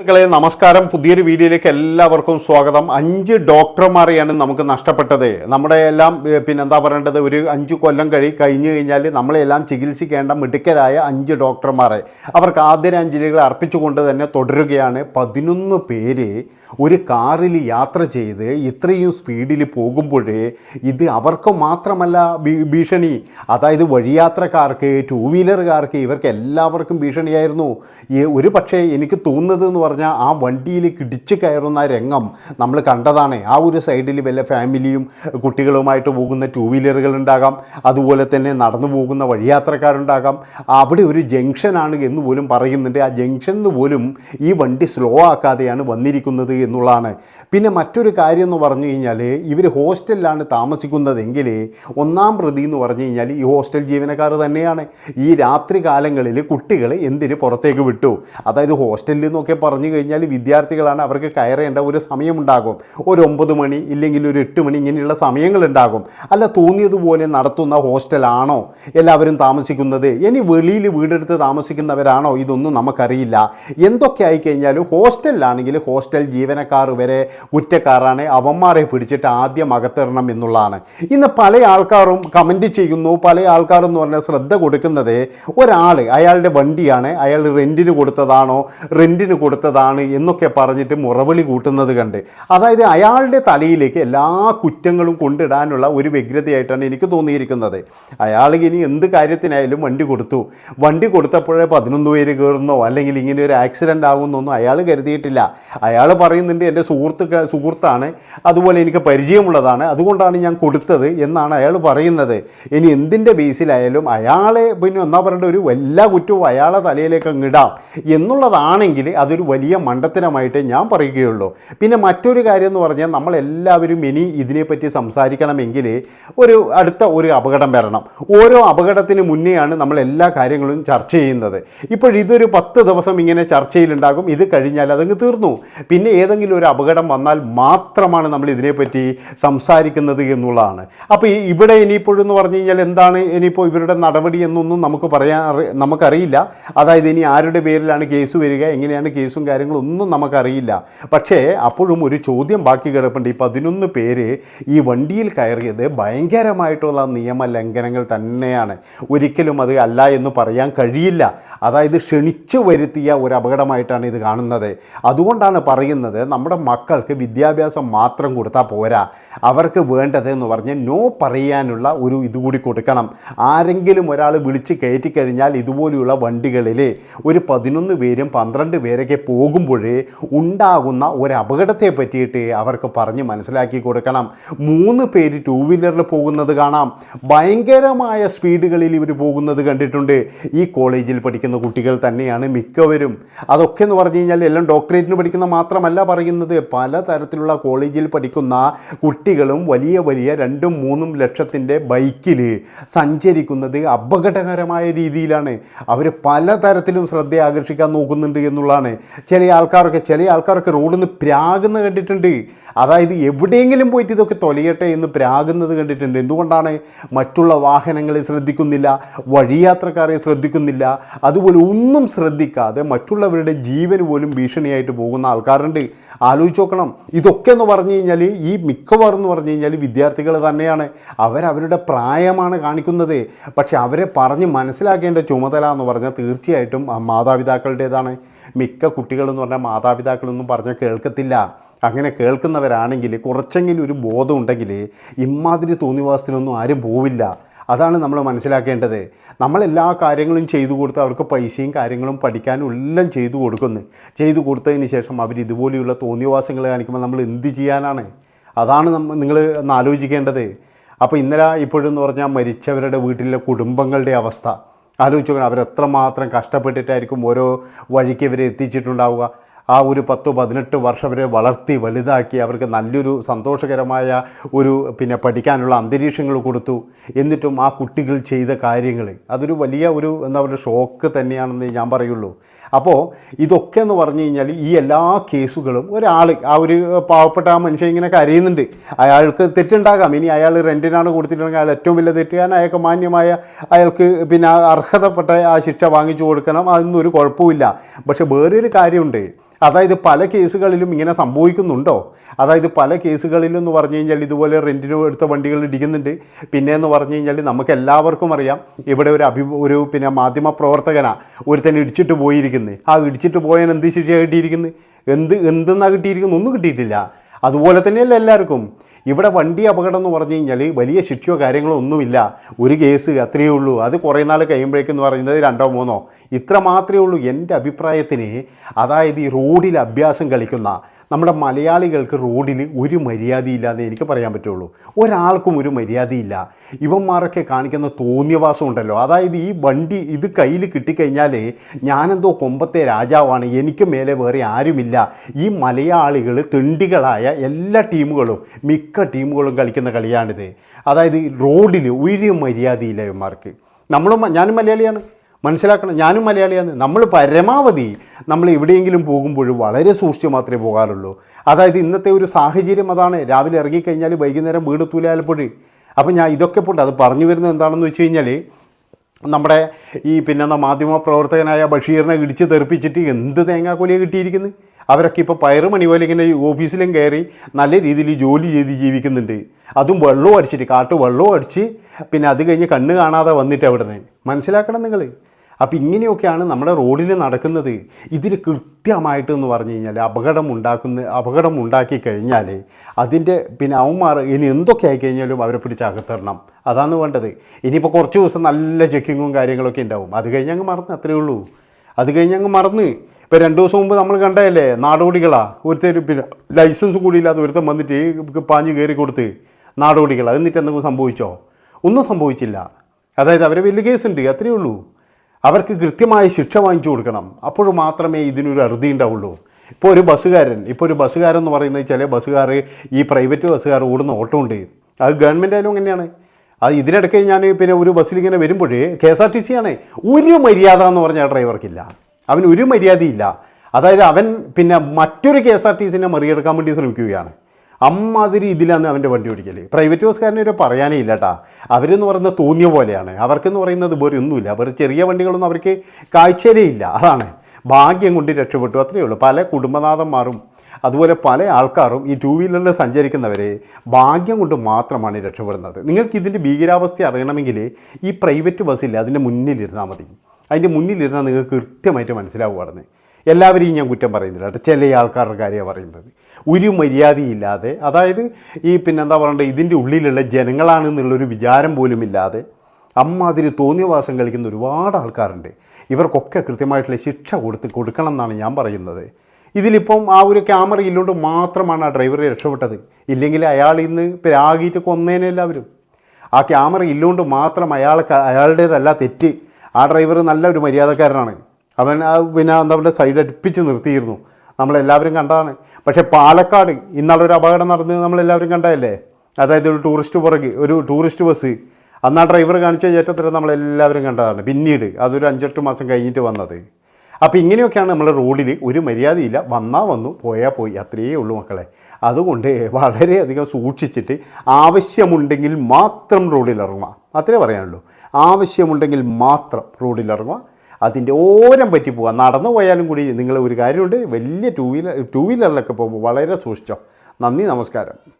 സുഹൃത്തുക്കളെ നമസ്കാരം. പുതിയൊരു വീഡിയോയിലേക്ക് എല്ലാവർക്കും സ്വാഗതം. അഞ്ച് ഡോക്ടർമാരെയാണ് നമുക്ക് നഷ്ടപ്പെട്ടത്. നമ്മുടെ എല്ലാം പിന്നെ എന്താ പറയേണ്ടത്? ഒരു അഞ്ച് കൊല്ലം കഴി കഴിഞ്ഞു കഴിഞ്ഞാൽ നമ്മളെല്ലാം ചികിത്സിക്കേണ്ട മിടുക്കരായ അഞ്ച് ഡോക്ടർമാരെ അവർക്ക് ആദരാഞ്ജലികൾ അർപ്പിച്ചുകൊണ്ട് തന്നെ തുടരുകയാണ്. പതിനൊന്ന് പേര് ഒരു കാറിൽ യാത്ര ചെയ്ത് ഇത്രയും സ്പീഡിൽ പോകുമ്പോൾ ഇത് അവർക്ക് മാത്രമല്ല ഭീഷണി. അതായത് വഴിയാത്രക്കാർക്ക് ടൂ വീലറുകാർക്ക് ഇവർക്ക് എല്ലാവർക്കും ഭീഷണിയായിരുന്നു. ഒരു പക്ഷേ എനിക്ക് തോന്നുന്നത് എന്ന് പറഞ്ഞാൽ ആ വണ്ടിയിൽ കിടിച്ച് കയറുന്ന രംഗം നമ്മൾ കണ്ടതാണ്. ആ ഒരു സൈഡിൽ വല്ല ഫാമിലിയും കുട്ടികളുമായിട്ട് പോകുന്ന ടൂ വീലറുകൾ ഉണ്ടാകാം. അതുപോലെ തന്നെ നടന്നു പോകുന്ന വഴിയാത്രക്കാരുണ്ടാകാം. അവിടെ ഒരു ജംഗ്ഷനാണ് എന്ന് പോലും പറയുന്നുണ്ട്. ആ ജംഗ്ഷനിൽ പോലും ഈ വണ്ടി സ്ലോ ആക്കാതെയാണ് വന്നിരിക്കുന്നത് എന്നുള്ളതാണ്. പിന്നെ മറ്റൊരു കാര്യം എന്ന് പറഞ്ഞു കഴിഞ്ഞാൽ ഇവർ ഹോസ്റ്റലിലാണ് താമസിക്കുന്നതെങ്കിൽ ഒന്നാം പ്രതി എന്ന് പറഞ്ഞു കഴിഞ്ഞാൽ ഈ ഹോസ്റ്റൽ ജീവനക്കാർ തന്നെയാണ്. ഈ രാത്രി കാലങ്ങളിൽ കുട്ടികൾ എന്തിന് പുറത്തേക്ക് വിട്ടു? അതായത് ഹോസ്റ്റലിൽ നിന്നൊക്കെ പറഞ്ഞു കഴിഞ്ഞാൽ വിദ്യാർത്ഥികളാണ് അവർക്ക് കയറേണ്ട ഒരു സമയമുണ്ടാകും. ഒരു ഒമ്പത് മണി ഇല്ലെങ്കിൽ ഒരു എട്ട് മണി ഇങ്ങനെയുള്ള സമയങ്ങളുണ്ടാകും. അല്ല തോന്നിയതുപോലെ നടത്തുന്ന ഹോസ്റ്റലാണോ? എല്ലാവരും താമസിക്കുന്നത്? ഇനി വെളിയിൽ വീടെടുത്ത് താമസിക്കുന്നവരാണോ? ഇതൊന്നും നമുക്കറിയില്ല. എന്തൊക്കെ ആയിക്കഴിഞ്ഞാലും ഹോസ്റ്റലിലാണെങ്കിൽ ഹോസ്റ്റൽ ജീവനക്കാർ വരെ കുറ്റക്കാരാണ്. അവന്മാരെ പിടിച്ചിട്ട് ആദ്യം അകത്തിടണം എന്നുള്ളതാണ്. ഇന്ന് പല ആൾക്കാരും കമന്റ് ചെയ്യുന്നു. പല ആൾക്കാരും എന്ന് പറഞ്ഞാൽ ശ്രദ്ധ കൊടുക്കുന്നത് ഒരാൾ അയാളുടെ വണ്ടിയാണ്. അയാൾ റെന്റിന് കൊടുത്തതാണോ? റെന്റിന് കൊടുത്തതാണ് എന്നൊക്കെ പറഞ്ഞിട്ട് മുറവിളി കൂട്ടുന്നത് കണ്ട്. അതായത് അയാളുടെ തലയിലേക്ക് എല്ലാ കുറ്റങ്ങളും കൊണ്ടിടാനുള്ള ഒരു വ്യഗ്രതയായിട്ടാണ് എനിക്ക് തോന്നിയിരിക്കുന്നത്. അയാൾ ഇനി എന്ത് കാര്യത്തിനായാലും വണ്ടി കൊടുത്തു. വണ്ടി കൊടുത്തപ്പോഴേ പതിനൊന്ന് പേര് കയറുന്നോ അല്ലെങ്കിൽ ഇങ്ങനെ ഒരു ആക്സിഡന്റ് ആകുന്നൊന്നും അയാൾ കരുതിയിട്ടില്ല. അയാൾ പറയുന്നുണ്ട് എന്റെ സുഹൃത്ത് സുഹൃത്താണ്. അതുപോലെ എനിക്ക് പരിചയമുള്ളതാണ്. അതുകൊണ്ടാണ് ഞാൻ കൊടുത്തത് എന്നാണ് അയാൾ പറയുന്നത്. ഇനി എന്തിന്റെ ബേസിലായാലും അയാളെ പിന്നെ ഒന്നാ പറയേണ്ട ഒരു എല്ലാ കുറ്റവും അയാളെ തലയിലേക്ക് അങ്ങിടാം എന്നുള്ളതാണെങ്കിൽ അതൊരു വലിയ മണ്ടത്തരമായിട്ടേ ഞാൻ പറയുകയുള്ളൂ. പിന്നെ മറ്റൊരു കാര്യം എന്ന് പറഞ്ഞാൽ നമ്മളെല്ലാവരും ഇനി ഇതിനെപ്പറ്റി സംസാരിക്കണമെങ്കിൽ ഒരു അടുത്ത ഒരു അപകടം വരണം. ഓരോ അപകടത്തിന് മുന്നെയാണ് നമ്മൾ എല്ലാ കാര്യങ്ങളും ചർച്ച ചെയ്യുന്നത്. ഇപ്പോൾ ഇതൊരു പത്ത് ദിവസം ഇങ്ങനെ ചർച്ചയിലുണ്ടാകും. ഇത് കഴിഞ്ഞാൽ അതങ്ങ് തീർന്നു. പിന്നെ ഏതെങ്കിലും ഒരു അപകടം വന്നാൽ മാത്രമാണ് നമ്മൾ ഇതിനെപ്പറ്റി സംസാരിക്കുന്നത് എന്നുള്ളതാണ്. അപ്പോൾ ഇവിടെ ഇനിയിപ്പോഴെന്ന് പറഞ്ഞു കഴിഞ്ഞാൽ എന്താണ് ഇനിയിപ്പോൾ ഇവരുടെ നടപടി എന്നൊന്നും നമുക്ക് പറയാൻ നമുക്കറിയില്ല. അതായത് ഇനി ആരുടെ പേരിലാണ് കേസ് വരിക എങ്ങനെയാണ് കേസും കാര്യങ്ങളും ഒന്നും നമുക്കറിയില്ല. പക്ഷേ അപ്പോഴും ഒരു ചോദ്യം ബാക്കി കിടപ്പുണ്ട്. ഈ പതിനൊന്ന് പേര് ഈ വണ്ടിയിൽ കയറിയത് ഭയങ്കരമായിട്ടുള്ള നിയമ ലംഘനങ്ങൾ തന്നെയാണ്. ഒരിക്കലും അത് അല്ല എന്ന് പറയാൻ കഴിയില്ല. അതായത് ക്ഷണിച്ചു വരുത്തിയ ഒരു അപകടമായിട്ടാണ് ഇത് കാണുന്നത്. അതുകൊണ്ടാണ് പറയുന്നത് നമ്മുടെ മക്കൾക്ക് വിദ്യാഭ്യാസം മാത്രം കൊടുത്താൽ പോരാ. അവർക്ക് വേണ്ടത് എന്ന് പറഞ്ഞ് നോ പറയാനുള്ള ഒരു ഇതുകൂടി കൊടുക്കണം. ആരെങ്കിലും ഒരാൾ വിളിച്ച് കയറ്റി കഴിഞ്ഞാൽ ഇതുപോലെയുള്ള വണ്ടികളിൽ ഒരു പതിനൊന്ന് പേരും പന്ത്രണ്ട് പേരൊക്കെ പോകുമ്പോഴേ ഉണ്ടാകുന്ന ഒരു അപകടത്തെ പറ്റിയിട്ട് അവർക്ക് പറഞ്ഞ് മനസ്സിലാക്കി കൊടുക്കണം. മൂന്ന് പേര് ടൂ വീലറിൽ പോകുന്നത് കാണാം. ഭയങ്കരമായ സ്പീഡുകളിൽ ഇവർ പോകുന്നത് കണ്ടിട്ടുണ്ട്. ഈ കോളേജിൽ പഠിക്കുന്ന കുട്ടികൾ തന്നെയാണ് മിക്കവരും. അതൊക്കെ എന്ന് പറഞ്ഞു കഴിഞ്ഞാൽ എല്ലാം ഡോക്ടറേറ്റിന് പഠിക്കുന്ന മാത്രമല്ല പറയുന്നത്. പലതരത്തിലുള്ള കോളേജിൽ പഠിക്കുന്ന കുട്ടികളും വലിയ വലിയ രണ്ടും മൂന്നും ലക്ഷത്തിന്റെ ബൈക്കിൽ സഞ്ചരിക്കുന്നത് അപകടകരമായ രീതിയിലാണ്. അവർ പലതരത്തിലും ശ്രദ്ധ ആകർഷിക്കാൻ നോക്കുന്നുണ്ട് എന്നുള്ളതാണ്. ചില ആൾക്കാരൊക്കെ ചില ആൾക്കാരൊക്കെ റോഡിൽ നിന്ന് പ്രാകുന്ന കണ്ടിട്ടുണ്ട്. അതായത് എവിടെയെങ്കിലും പോയിട്ട് ഇതൊക്കെ തൊലയട്ടെ എന്ന് പ്രാകുന്നത് കണ്ടിട്ടുണ്ട്. എന്തുകൊണ്ടാണ് മറ്റുള്ള വാഹനങ്ങളെ ശ്രദ്ധിക്കുന്നില്ല വഴിയാത്രക്കാരെ ശ്രദ്ധിക്കുന്നില്ല? അതുപോലെ ഒന്നും ശ്രദ്ധിക്കാതെ മറ്റുള്ളവരുടെ ജീവന് പോലും ഭീഷണിയായിട്ട് പോകുന്ന ആൾക്കാരുണ്ട്. ആലോചിച്ച് നോക്കണം. ഇതൊക്കെ എന്ന് പറഞ്ഞു കഴിഞ്ഞാൽ ഈ മിക്കവാറും എന്ന് പറഞ്ഞു കഴിഞ്ഞാൽ വിദ്യാർത്ഥികൾ തന്നെയാണ്. അവരവരുടെ പ്രായമാണ് കാണിക്കുന്നത്. പക്ഷെ അവരെ പറഞ്ഞ് മനസ്സിലാക്കേണ്ട ചുമതല എന്ന് പറഞ്ഞാൽ തീർച്ചയായിട്ടും മാതാപിതാക്കളുടേതാണ്. മിക്ക കുട്ടികളെന്ന് പറഞ്ഞാൽ മാതാപിതാക്കളൊന്നും പറഞ്ഞാൽ കേൾക്കത്തില്ല. അങ്ങനെ കേൾക്കുന്നവരാണെങ്കിൽ കുറച്ചെങ്കിലും ഒരു ബോധം ഉണ്ടെങ്കിൽ ഇമാതിരി തോന്നിവാസത്തിനൊന്നും ആരും പോവില്ല. അതാണ് നമ്മൾ മനസ്സിലാക്കേണ്ടത്. നമ്മൾ എല്ലാ കാര്യങ്ങളും ചെയ്തു കൊടുത്ത് അവർക്ക് പൈസയും കാര്യങ്ങളും പഠിക്കാനും എല്ലാം ചെയ്തു കൊടുക്കുന്നു. ചെയ്തു കൊടുത്തതിന് ശേഷം അവർ ഇതുപോലെയുള്ള തോന്നിവാസങ്ങൾ കാണിക്കുമ്പോൾ നമ്മൾ എന്ത് ചെയ്യാനാണ്? അതാണ് നമ്മൾ നിങ്ങൾ ഒന്ന് ആലോചിക്കേണ്ടത്. അപ്പോൾ ഇന്നലെ ഇപ്പോഴെന്ന് പറഞ്ഞാൽ മരിച്ചവരുടെ വീട്ടിലെ കുടുംബങ്ങളുടെ അവസ്ഥ. ആലോചിച്ച് നോക്കണം. അവരെത്രമാത്രം കഷ്ടപ്പെട്ടിട്ടായിരിക്കും ഓരോ വഴിക്ക് ഇവരെ എത്തിച്ചിട്ടുണ്ടാവുക. ആ ഒരു പത്തോ പതിനെട്ട് വർഷം വരെ വളർത്തി വലുതാക്കി അവർക്ക് നല്ലൊരു സന്തോഷകരമായ ഒരു പിന്നെ പഠിക്കാനുള്ള അന്തരീക്ഷങ്ങൾ കൊടുത്തു. എന്നിട്ടും ആ കുട്ടികൾ ചെയ്ത കാര്യങ്ങൾ അതൊരു വലിയ ഒരു എന്താ പറയുക ഷോക്ക് തന്നെയാണെന്ന് ഞാൻ പറയുള്ളൂ. അപ്പോൾ ഇതൊക്കെ എന്ന് പറഞ്ഞു കഴിഞ്ഞാൽ ഈ എല്ലാ കേസുകളും ഒരാൾ ആ ഒരു പാവപ്പെട്ട ആ മനുഷ്യൻ ഇങ്ങനെ കരയുന്നുണ്ട്. അയാൾക്ക് തെറ്റുണ്ടാകാം. ഇനി അയാൾ റെന്റിനാണ് കൊടുത്തിട്ടുണ്ടെങ്കിൽ അയാൾ ഏറ്റവും വലിയ തെറ്റുകാരൻ അയാൾക്ക് മാന്യമായ അയാൾക്ക് പിന്നെ അർഹതപ്പെട്ട ആ ശിക്ഷ വാങ്ങിച്ചു കൊടുക്കണം. അതൊന്നും ഒരു കുഴപ്പമില്ല പക്ഷേ വേറൊരു കാര്യമുണ്ട്. അതായത് പല കേസുകളിലും ഇങ്ങനെ സംഭവിക്കുന്നുണ്ടോ? അതായത് പല കേസുകളിലും എന്ന് പറഞ്ഞു കഴിഞ്ഞാൽ ഇതുപോലെ റെന്റിന് എടുത്ത വണ്ടികൾ ഇടിക്കുന്നുണ്ട്. പിന്നെ എന്ന് പറഞ്ഞു കഴിഞ്ഞാൽ നമുക്ക് എല്ലാവർക്കും അറിയാം ഇവിടെ ഒരു അഭി ഒരു പിന്നെ മാധ്യമ പ്രവർത്തകനാണ് ഒരുത്തൻ ഇടിച്ചിട്ട് പോയിരിക്കുന്നത് ആ ഇടിച്ചിട്ട് പോയാൽ എന്ത് ശിക്ഷ കിട്ടിയിരിക്കുന്നത് എന്ത് എന്തെന്നാണ് കിട്ടിയിരിക്കുന്നത് ഒന്നും കിട്ടിയിട്ടില്ല. അതുപോലെ തന്നെയല്ല എല്ലാവർക്കും. ഇവിടെ വണ്ടി അപകടം എന്ന് പറഞ്ഞു കഴിഞ്ഞാൽ വലിയ ശിക്ഷയോ കാര്യങ്ങളോ ഒന്നുമില്ല. ഒരു കേസ് അത്രയേ ഉള്ളൂ. അത് കുറേ നാൾ കഴിയുമ്പോഴേക്കെന്ന് പറയുന്നത് രണ്ടോ മൂന്നോ. ഇത്ര മാത്രമേ ഉള്ളൂ. എന്റെ അഭിപ്രായത്തിന് അതായത് ഈ റോഡിൽ അഭ്യാസം കളിക്കുന്ന നമ്മുടെ മലയാളികൾക്ക് റോഡിൽ ഒരു മര്യാദയില്ലാതെ എനിക്ക് പറയാൻ പറ്റുള്ളൂ. ഒരാൾക്കും ഒരു മര്യാദയില്ല. ഇവന്മാരൊക്കെ കാണിക്കുന്ന തോന്നിയവാസം ഉണ്ടല്ലോ. അതായത് ഈ വണ്ടി ഇത് കയ്യിൽ കിട്ടിക്കഴിഞ്ഞാൽ ഞാനെന്തോ കൊമ്പത്തെ രാജാവാണ്. എനിക്ക് മേലെ വേറെ ആരുമില്ല. ഈ മലയാളികൾ തെണ്ടികളായ എല്ലാ ടീമുകളും മിക്ക ടീമുകളും കളിക്കുന്ന കളിയാണിത്. അതായത് റോഡിൽ ഒരു മര്യാദയില്ല ഇവന്മാർക്ക്. നമ്മളും ഞാനും മലയാളിയാണ്. മനസ്സിലാക്കണം. ഞാനും മലയാളിയാണ്. നമ്മൾ പരമാവധി നമ്മൾ എവിടെയെങ്കിലും പോകുമ്പോൾ വളരെ സൂക്ഷിച്ച് മാത്രമേ പോകാറുള്ളൂ. അതായത് ഇന്നത്തെ ഒരു സാഹചര്യം അതാണ്. രാവിലെ ഇറങ്ങിക്കഴിഞ്ഞാൽ വൈകുന്നേരം വീട് തൂലാലപ്പോൾ അപ്പോൾ ഞാൻ ഇതൊക്കെ പോട്ടെ അത് പറഞ്ഞു വരുന്നത് എന്താണെന്ന് വെച്ച് കഴിഞ്ഞാൽ നമ്മുടെ ഈ പിന്നെ മാധ്യമ പ്രവർത്തകനായ ബഷീറിനെ ഇടിച്ച് തെറിപ്പിച്ചിട്ട് എന്ത് തേങ്ങാക്കൊലിയാണ് കിട്ടിയിരിക്കുന്നത് അവരൊക്കെ ഇപ്പോൾ പയറുമണി പോലെ ഇങ്ങനെ ഓഫീസിലും കയറി നല്ല രീതിയിൽ ജോലി ചെയ്ത് ജീവിക്കുന്നുണ്ട്. അതും വെള്ളവും അടിച്ചിട്ട് കാട്ട് വെള്ളവും അടിച്ച് പിന്നെ അത് കഴിഞ്ഞ് കണ്ണ് കാണാതെ വന്നിട്ട് അവിടെ നിന്ന് മനസ്സിലാക്കണം നിങ്ങൾ. അപ്പോൾ ഇങ്ങനെയൊക്കെയാണ് നമ്മുടെ റോഡിൽ നടക്കുന്നത്. ഇതിന് കൃത്യമായിട്ട് എന്ന് പറഞ്ഞു കഴിഞ്ഞാൽ അപകടം ഉണ്ടാക്കുന്ന അപകടം ഉണ്ടാക്കി കഴിഞ്ഞാൽ അതിന്റെ പിന്നെ അവന്മാർ ഇനി എന്തൊക്കെ ആയിക്കഴിഞ്ഞാലും അവരെ പിടിച്ച് അകത്തിടണം. അതാണ് വേണ്ടത്. ഇനിയിപ്പോൾ കുറച്ച് ദിവസം നല്ല ചെക്കിങ്ങും കാര്യങ്ങളൊക്കെ ഉണ്ടാവും. അത് കഴിഞ്ഞ് അങ്ങ് മറന്ന് അത്രയേ ഉള്ളൂ. അത് കഴിഞ്ഞ് അങ്ങ് മറന്ന്. ഇപ്പോൾ രണ്ട് ദിവസം മുമ്പ് നമ്മൾ കണ്ടതല്ലേ നാടോടികളാ. ഒരുത്തർ പിന്നെ ലൈസൻസ് കൂടി ഇല്ലാതെ ഒരുത്തൻ വന്നിട്ട് പാഞ്ഞ് കയറി കൊടുത്ത് നാടോടികളാ. എന്നിട്ട് എന്തെങ്കിലും സംഭവിച്ചോ? ഒന്നും സംഭവിച്ചില്ല. അതായത് അവരെ വലിയ കേസുണ്ട് അത്രയേ ഉള്ളൂ. അവർക്ക് കൃത്യമായ ശിക്ഷ വാങ്ങിച്ചു കൊടുക്കണം. അപ്പോൾ മാത്രമേ ഇതിനൊരു അറുതി ഉണ്ടാവുള്ളൂ. ഇപ്പോൾ ഒരു ബസ്സുകാരൻ ഇപ്പോൾ ഒരു ബസ്സുകാരൻ എന്ന് പറയുന്നത് ചില ബസ്സുകാർ ഈ പ്രൈവറ്റ് ബസ്സുകാർ ഓടുന്ന ഓട്ടോ ഉണ്ട്. അത് ഗവൺമെന്റ് ആയാലും അങ്ങനെയാണ്. അത് ഇതിനിടയ്ക്ക് ഞാൻ പിന്നെ ഒരു ബസ്സിൽ ഇങ്ങനെ വരുമ്പോൾ K S R T C ആണ്. ഒരു മര്യാദ എന്ന് പറഞ്ഞ ആ ഡ്രൈവർക്കില്ല. അവന് ഒരു മര്യാദയില്ല. അതായത് അവൻ പിന്നെ മറ്റൊരു കെ എസ് ആർ ടി സിനെ മറികടക്കാൻ വേണ്ടി ശ്രമിക്കുകയാണ്. അമ്മാതിരി ഇതിലാണ് അവന്റെ വണ്ടി ഓടിക്കൽ പ്രൈവറ്റ് ബസ്സുകാരനെ ഒരു പറയാനേ ഇല്ല കേട്ടാ അവരെന്ന് പറയുന്നത് തോന്നിയ പോലെയാണ്. അവർക്കെന്ന് പറയുന്നത് വേറെ ഒന്നുമില്ല. ചെറിയ വണ്ടികളൊന്നും അവർക്ക് കാഴ്ചയിലേ ഇല്ല. അതാണ്. ഭാഗ്യം കൊണ്ട് രക്ഷപ്പെട്ടു. അത്രയേ ഉള്ളൂ. പല കുടുംബനാഥന്മാരും അതുപോലെ പല ആൾക്കാരും ഈ ടു വീലറിൽ സഞ്ചരിക്കുന്നവർ ഭാഗ്യം കൊണ്ട് മാത്രമാണ് രക്ഷപ്പെടുന്നത്. നിങ്ങൾക്ക് ഇതിന്റെ ഭീകരാവസ്ഥ അറിയണമെങ്കിൽ ഈ പ്രൈവറ്റ് ബസ്സില്ല അതിന്റെ മുന്നിലിരുന്നാൽ മതി. അതിന്റെ മുന്നിലിരുന്നാൽ നിങ്ങൾക്ക് കൃത്യമായിട്ട് മനസ്സിലാവുകയാണ്. എല്ലാവരെയും ഞാൻ കുറ്റം പറയുന്നില്ല കേട്ടോ. ചില ആൾക്കാരുടെ കാര്യമാണ് പറയുന്നത്. ഒരു മര്യാദയില്ലാതെ അതായത് ഈ പിന്നെന്താ പറയണ്ടത് ഇതിന്റെ ഉള്ളിലുള്ള ജനങ്ങളാണെന്നുള്ളൊരു വിചാരം പോലും ഇല്ലാതെ അമ്മാതിരി തോന്നിയവാസം കളിക്കുന്ന ഒരുപാട് ആൾക്കാരുണ്ട്. ഇവർക്കൊക്കെ കൃത്യമായിട്ടുള്ള ശിക്ഷ കൊടുത്ത് കൊടുക്കണം എന്നാണ് ഞാൻ പറയുന്നത്. ഇതിലിപ്പം ആ ഒരു ക്യാമറ ഇല്ലോണ്ട് മാത്രമാണ് ആ ഡ്രൈവറെ രക്ഷപ്പെട്ടത്. ഇല്ലെങ്കിൽ അയാൾ ഇന്ന് പിരാഗിയിട്ട് കൊന്നേനെ എല്ലാവരും. ആ ക്യാമറ ഇല്ലോണ്ട് മാത്രം അയാൾ അയാളുടേതല്ല തെറ്റ്. ആ ഡ്രൈവർ നല്ലൊരു മര്യാദക്കാരനാണ്. അവൻ പിന്നെ എന്താ പറയുക സൈഡ് അടുപ്പിച്ച് നിർത്തിയിരുന്നു. നമ്മളെല്ലാവരും കണ്ടതാണ്. പക്ഷേ പാലക്കാട് ഇന്നാളൊരു അപകടം നടന്നത് നമ്മളെല്ലാവരും കണ്ടതല്ലേ? അതായത് ഒരു ടൂറിസ്റ്റ് പുറകെ ഒരു ടൂറിസ്റ്റ് ബസ് അന്ന് ആ ഡ്രൈവർ കാണിച്ച ചേറ്റത്തിൽ നമ്മളെല്ലാവരും കണ്ടതാണ്. പിന്നീട് അതൊരു അഞ്ചെട്ട് മാസം കഴിഞ്ഞിട്ട് വന്നത്. അപ്പോൾ ഇങ്ങനെയൊക്കെയാണ് നമ്മുടെ റോഡിൽ ഒരു മര്യാദയില്ല. വന്നാൽ വന്നു പോയാൽ പോയി. അത്രയേ ഉള്ളൂ മക്കളെ. അതുകൊണ്ട് വളരെയധികം സൂക്ഷിച്ചിട്ട് ആവശ്യമുണ്ടെങ്കിൽ മാത്രം റോഡിലിറങ്ങുക. അത്രേ പറയാനുള്ളൂ. ആവശ്യമുണ്ടെങ്കിൽ മാത്രം റോഡിൽ ഇറങ്ങുക അതിന്റെ ഓരം പറ്റി പോവുക നടന്നു പോയാലും കൂടി നിങ്ങൾ ഒരു കാര്യമുണ്ട്. വലിയ ടൂ വീലർ ടൂ വീലറിലൊക്കെ പോകുമ്പോൾ വളരെ സൂക്ഷിച്ചോ. നന്ദി നമസ്കാരം.